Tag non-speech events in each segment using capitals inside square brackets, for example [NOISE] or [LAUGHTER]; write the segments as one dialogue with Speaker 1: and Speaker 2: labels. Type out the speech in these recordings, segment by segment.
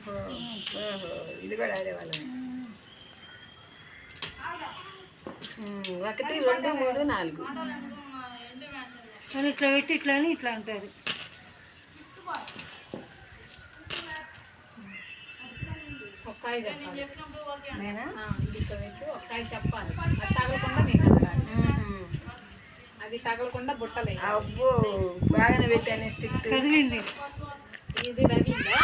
Speaker 1: కూడా ఆడేవాళ్ళం ఉమ్, ఒకటి రెండు మూడు నాలుగు.
Speaker 2: మరి ఇట్లా పెట్టి ఇట్లా అని ఇట్లా అంటారు.
Speaker 3: ఒక్కాయ చెప్పాలి.
Speaker 1: నేనా
Speaker 3: ఇది ఇక్కడ పెట్టు. ఒక్కాయ చెప్పాలి. అది తగలకుండా నేను. అది తగలకుండా బుట్టలే.
Speaker 1: అబ్బో బాగానే పెట్టాను స్టిక్
Speaker 2: కదిలింది
Speaker 3: ఇది తగిలిందా?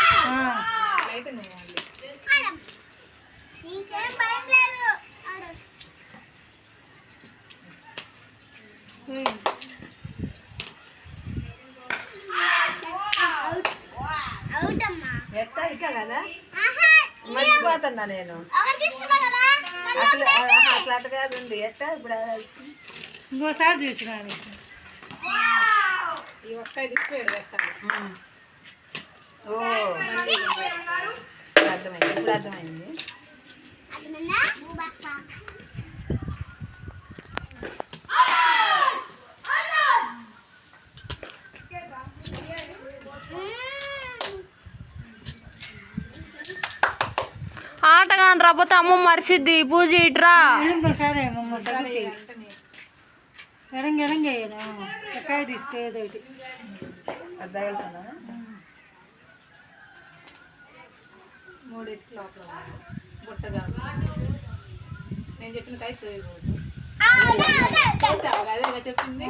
Speaker 1: ఇట్లా కదా? మర్చిపోతున్నా నేను. అసలు అట్లా అట్ట కాదు ఉంది. ఎట్టా ఇప్పుడు?
Speaker 2: ఇంకోసారి చూసినాను
Speaker 3: ఈ ఒక్కాయ తీసుకు పెట్టాలి
Speaker 1: ఉమ్. ఓ. అర్థమైంది. ఇప్పుడు అర్థమైంది.
Speaker 4: ఆటగాని రాకపోతే అమ్మ మరిచిద్ది. పూజ ఇట్రా.
Speaker 2: ఎడంగ ఎడంగ
Speaker 1: అది
Speaker 3: మూడింటి లోపల ఉంది. బుట్ట కాదు నేను చెప్పిన కాయ చేయకూడదు. అదే కదా చెప్పింది.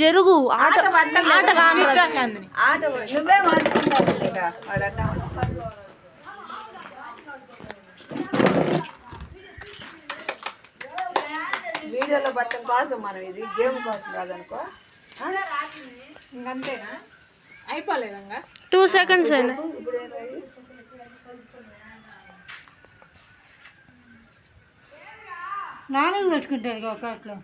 Speaker 4: జరుగు. ఆట
Speaker 1: ఆట.
Speaker 3: ప్రశాంతిని
Speaker 1: ఆట నువ్వే మార్చుకుంటావు పట్టడం కోసం మనం ఇది గేమ్ కోసం కాదనుకో?
Speaker 3: ఇంకంతేనా? అయిపోలేదంగా
Speaker 4: టూ సెకండ్స్ అయినా
Speaker 1: ఇప్పుడు ఏంటది?
Speaker 2: నాలుగు పెట్టుకుంటారు ఒక అట్లా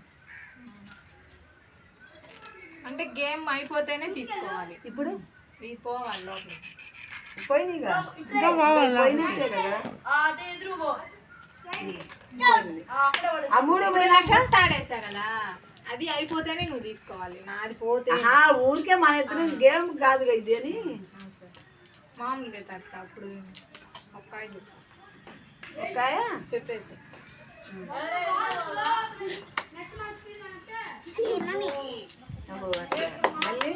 Speaker 3: అంటే గేమ్ అయిపోతేనే తీసుకోవాలి.
Speaker 1: ఇప్పుడు?
Speaker 3: ఇది పోవాలి లోపల.
Speaker 1: పోయినాయిగా
Speaker 2: ఇంకా పోవాలి?
Speaker 1: పోయినట్టే కదా. ఆ మూడు పోయినాక
Speaker 3: తాడేసా కదా అది అయిపోతేనే నువ్వు తీసుకోవాలి. నాది పోతే
Speaker 1: ఊరికే మన ఇద్దరం గేమ్ కాదు ఇది అని?
Speaker 3: మామూలుగా తట్ట అప్పుడు ఒక్కాయ.
Speaker 1: ఒక్కాయ?
Speaker 3: చెప్పేసి.
Speaker 1: అబ్బో, అట్లా. మళ్ళీ?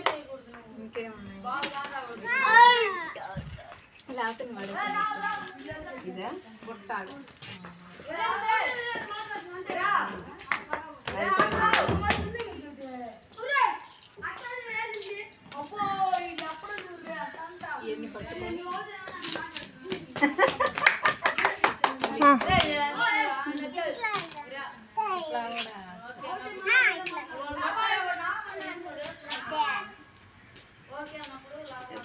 Speaker 3: ఇంకేమున్నాయి? లేకపోతే నువ్వు అడిగేసాను.
Speaker 1: ఇదా?
Speaker 3: బుట్టాలు.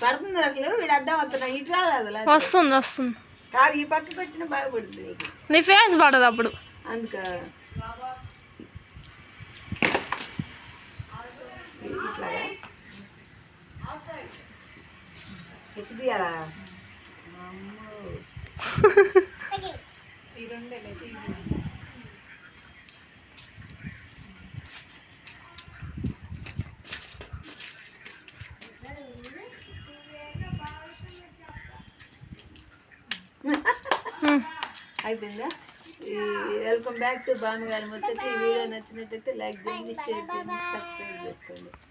Speaker 1: పడుతుంది అసలు వీడు అడ్డం వస్తున్నా ఇటు రాదు అసలు
Speaker 4: వస్తుంది వస్తుంది
Speaker 1: ఈ పక్కకి వచ్చిన బాగా పడుతుంది నీకు.
Speaker 4: నీ ఫేస్ పడదు అప్పుడు.
Speaker 1: అందుక. ఇట్లాగా. [LAUGHS]
Speaker 3: ఈ రెండే లేదు ఇది.
Speaker 1: అయిపోయిందా? ఈ వెల్కమ్ బ్యాక్ టు భానుగారి మొత్తం ఈ వీడియో నచ్చినట్టయితే లైక్ చేయండి షేర్ చేయండి సబ్స్క్రైబ్ చేసుకోండి.